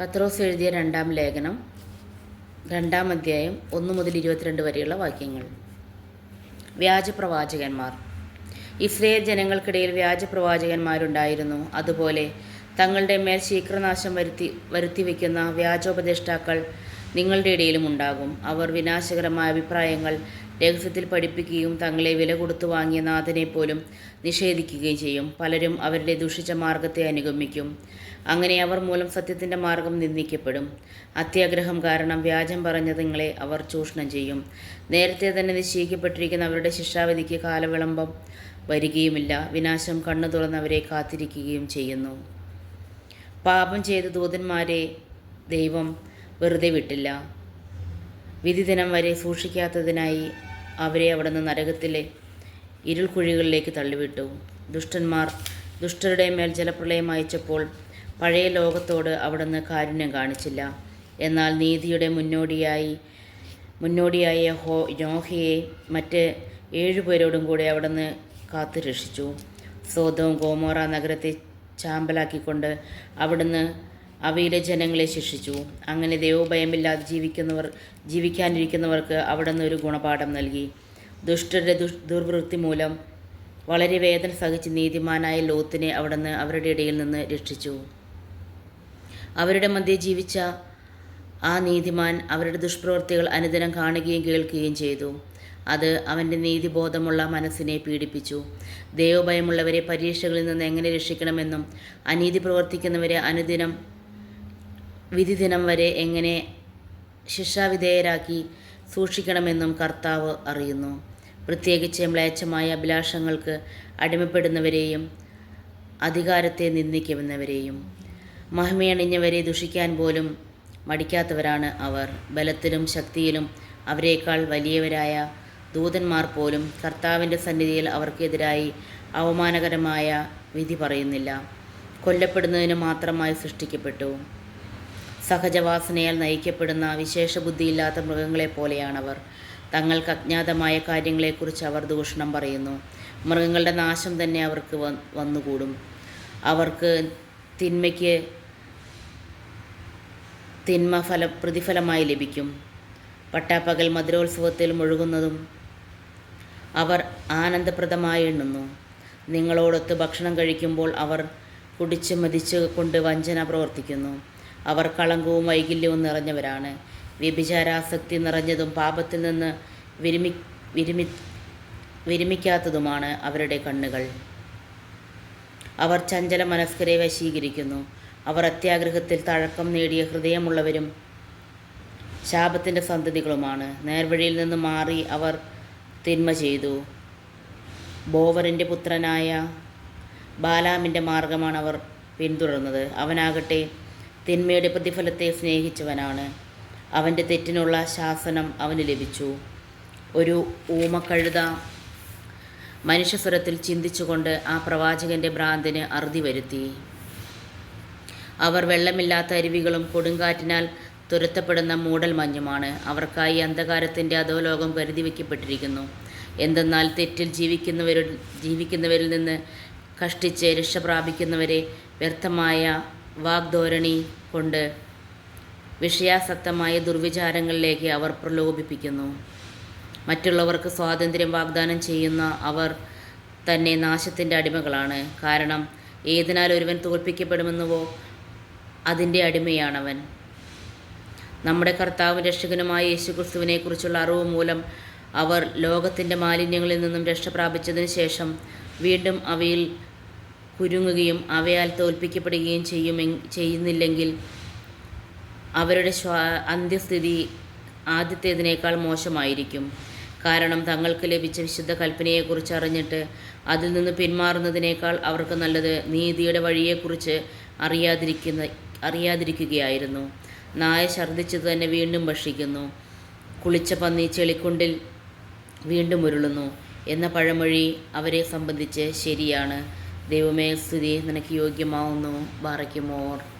പത്രോസ് എഴുതിയ രണ്ടാം ലേഖനം രണ്ടാം അധ്യായം ഒന്ന് മുതൽ ഇരുപത്തിരണ്ട് വരെയുള്ള വാക്യങ്ങൾ. വ്യാജപ്രവാചകന്മാർ ഇസ്രയേൽ ജനങ്ങൾക്കിടയിൽ വ്യാജപ്രവാചകന്മാരുണ്ടായിരുന്നു അതുപോലെ തങ്ങളുടെ മേൽ ശീഘ്രനാശം വരുത്തി വരുത്തിവെക്കുന്ന വ്യാജോപദേഷ്ടാക്കൾ നിങ്ങളുടെ ഇടയിലും ഉണ്ടാകും. അവർ വിനാശകരമായ അഭിപ്രായങ്ങൾ രഹസ്യത്തിൽ പഠിപ്പിക്കുകയും തങ്ങളെ വില കൊടുത്തു വാങ്ങിയ നാഥനെ പോലും നിഷേധിക്കുകയും ചെയ്യും. പലരും അവരുടെ ദുഷിച്ച മാർഗത്തെ അനുഗമിക്കും. അങ്ങനെ അവർ മൂലം സത്യത്തിന്റെ മാർഗം നിന്ദിക്കപ്പെടും. അത്യാഗ്രഹം കാരണം വ്യാജം പറഞ്ഞ നിങ്ങളെ അവർ ചൂഷണം ചെയ്യും. നേരത്തെ തന്നെ നിശ്ചയിക്കപ്പെട്ടിരിക്കുന്ന അവരുടെ ശിക്ഷാവിധിക്ക് കാലവിളംബം വരികയുമില്ല. വിനാശം കണ്ണു തുറന്നവരെ കാത്തിരിക്കുകയും ചെയ്യുന്നു. പാപം ചെയ്ത ദൂതന്മാരെ ദൈവം വെറുതെ വിട്ടില്ല. വിധിദിനം വരെ സൂക്ഷിക്കാത്തതിനായി അവരെ അവിടെ നിന്ന് നരകത്തിലെ ഇരുൾക്കുഴികളിലേക്ക് തള്ളിവിട്ടു. ദുഷ്ടന്മാർ ദുഷ്ടരുടെ മേൽ ജലപ്രളയം അയച്ചപ്പോൾ പഴയ ലോകത്തോട് അവിടുന്ന് കാരുണ്യം കാണിച്ചില്ല. എന്നാൽ നീതിയുടെ മുന്നോടിയായി മുന്നോടിയായ ഹോ നോഹയെ മറ്റ് ഏഴുപേരോടും കൂടെ അവിടുന്ന് കാത്തു രക്ഷിച്ചു. സോതവും ഗോമോറ നഗരത്തെ ചാമ്പലാക്കിക്കൊണ്ട് അവിടുന്ന് അവയിലെ ജനങ്ങളെ ശിക്ഷിച്ചു. അങ്ങനെ ദൈവഭയമില്ലാതെ ജീവിക്കുന്നവർ ജീവിക്കാനിരിക്കുന്നവർക്ക് അവിടെ ഒരു ഗുണപാഠം നൽകി. ദുഷ്ടരുടെ ദുഷ് ദുർവൃത്തി മൂലം വളരെ വേദന സഹിച്ച് നീതിമാനായ ലോത്തിനെ അവിടുന്ന് അവരുടെ ഇടയിൽ നിന്ന് രക്ഷിച്ചു. അവരുടെ മധ്യേ ജീവിച്ച ആ നീതിമാൻ അവരുടെ ദുഷ്പ്രവൃത്തികൾ അനുദിനം കാണുകയും കേൾക്കുകയും ചെയ്തു. അത് അവന്റെ നീതിബോധമുള്ള മനസ്സിനെ പീഡിപ്പിച്ചു. ദൈവഭയമുള്ളവരെ പരീക്ഷകളിൽ നിന്ന് എങ്ങനെ രക്ഷിക്കണമെന്നും അനീതി പ്രവർത്തിക്കുന്നവരെ അനുദിനം വിധിദിനം വരെ എങ്ങനെ ശിക്ഷാവിധേയരാക്കി സൂക്ഷിക്കണമെന്നും കർത്താവ് അറിയുന്നു. പ്രത്യേകിച്ച് മ്ലേച്ഛമായ അഭിലാഷങ്ങൾക്ക് അടിമപ്പെടുന്നവരെയും അധികാരത്തെ നിന്ദിക്കുന്നവരെയും മഹിമയണിഞ്ഞവരെ ദുഷിക്കാൻ പോലും മടിക്കാത്തവരാണ് അവർ. ബലത്തിലും ശക്തിയിലും അവരെക്കാൾ വലിയവരായ ദൂതന്മാർ പോലും കർത്താവിന്റെ സന്നിധിയിൽ അവർക്കെതിരായി അവമാനകരമായ വിധി പറയുന്നില്ല. കൊല്ലപ്പെടുന്നതിന് മാത്രമായി സൃഷ്ടിക്കപ്പെട്ടു. സഹജവാസനയാൽ നയിക്കപ്പെടുന്ന വിശേഷ ബുദ്ധിയില്ലാത്ത മൃഗങ്ങളെപ്പോലെയാണവർ തങ്ങൾക്ക് അജ്ഞാതമായ കാര്യങ്ങളെക്കുറിച്ച് അവർ ദൂഷണം പറയുന്നു. മൃഗങ്ങളുടെ നാശം തന്നെ അവർക്ക് വന്നുകൂടും. അവർക്ക് തിന്മയ്ക്ക് തിന്മ ഫല പ്രതിഫലമായി ലഭിക്കും. പട്ടാപ്പകൽ മധുരോത്സവത്തിൽ മുഴുകുന്നതും അവർ ആനന്ദപ്രദമായി എണ്ണുന്നു. നിങ്ങളോടൊത്ത് ഭക്ഷണം കഴിക്കുമ്പോൾ അവർ കുടിച്ച് മതിച്ച് കൊണ്ട് വഞ്ചന പ്രവർത്തിക്കുന്നു. അവർ കളങ്കവും വൈകല്യവും നിറഞ്ഞവരാണ്. വ്യഭിചാരാസക്തി നിറഞ്ഞതും പാപത്തിൽ നിന്ന് വിരമി വിരമി വിരമിക്കാത്തതുമാണ് അവരുടെ കണ്ണുകൾ. അവർ ചഞ്ചല മനസ്കരെ വശീകരിക്കുന്നു. അവർ അത്യാഗ്രഹത്തിൽ തഴക്കം നേടിയ ഹൃദയമുള്ളവരും ശാപത്തിന്റെ സന്തതികളുമാണ്. നേർവഴിയിൽ നിന്ന് മാറി അവർ തിന്മ ചെയ്തു. ബോവറിന്റെ പുത്രനായ ബാലാമിന്റെ മാർഗമാണ് അവർ പിന്തുടർന്നത്. അവനാകട്ടെ തിന്മയുടെ പ്രതിഫലത്തെ സ്നേഹിച്ചവനാണ്. അവന്റെ തെറ്റിനുള്ള ശാസനം അവന് ലഭിച്ചു. ഒരു ഊമക്കഴുത മനുഷ്യസ്വരത്തിൽ ചിന്തിച്ചുകൊണ്ട് ആ പ്രവാചകന്റെ ഭ്രാന്തിന് അറുതി വരുത്തി. അവർ വെള്ളമില്ലാത്ത അരുവികളും കൊടുങ്കാറ്റിനാൽ തുരത്തപ്പെടുന്ന മൂടൽ മഞ്ഞുമാണ്. അവർക്കായി അന്ധകാരത്തിന്റെ അധോലോകം കരുതി വയ്ക്കപ്പെട്ടിരിക്കുന്നു. എന്തെന്നാൽ തെറ്റിൽ ജീവിക്കുന്നവരിൽ ജീവിക്കുന്നവരിൽ നിന്ന് കഷ്ടിച്ച് രക്ഷ പ്രാപിക്കുന്നവരെ വ്യർത്ഥമായ വാഗ്ധോരണി കൊണ്ട് വിഷയാസക്തമായ ദുർവിചാരങ്ങളിലേക്ക് അവർ പ്രലോഭിപ്പിക്കുന്നു. മറ്റുള്ളവർക്ക് സ്വാതന്ത്ര്യം വാഗ്ദാനം ചെയ്യുന്ന അവർ തന്നെ നാശത്തിന്റെ അടിമകളാണ്. കാരണം ഏതിനാൽ ഒരുവൻ തോൽപ്പിക്കപ്പെടുമെന്നുവോ അതിന്റെ അടിമയാണവൻ. നമ്മുടെ കർത്താവും രക്ഷകനുമായ യേശുക്രിസ്തുവിനെക്കുറിച്ചുള്ള അറിവ് മൂലം അവർ ലോകത്തിന്റെ മാലിന്യങ്ങളിൽ നിന്നും രക്ഷ പ്രാപിച്ചതിന് ശേഷം വീണ്ടും അവയിൽ കുരുങ്ങുകയും അവയാൽ തോൽപ്പിക്കപ്പെടുകയും ചെയ്യുമെ ചെയ്യുന്നില്ലെങ്കിൽ അവരുടെ ശ്വാ അന്ത്യസ്ഥിതി ആദ്യത്തേതിനേക്കാൾ മോശമായിരിക്കും. കാരണം തങ്ങൾക്ക് ലഭിച്ച വിശുദ്ധ കൽപ്പനയെക്കുറിച്ച് അറിഞ്ഞിട്ട് അതിൽ നിന്ന് പിന്മാറുന്നതിനേക്കാൾ അവർക്ക് നല്ലത് നീതിയുടെ വഴിയെക്കുറിച്ച് അറിയാതിരിക്കുന്ന അറിയാതിരിക്കുകയായിരുന്നു. നായ ഛർദ്ദിച്ചത് തന്നെ വീണ്ടും ഭക്ഷിക്കുന്നു. കുളിച്ച പന്നി ചെളിക്കുണ്ടിൽ വീണ്ടും ഉരുളുന്നു. എന്ന പഴമൊഴി അവരെ സംബന്ധിച്ച് ശരിയാണ്. ദൈവമേ സ്തുതി. നിനക്ക് യോഗ്യമാവുന്നു. ബാറയ്ക്കുമോർ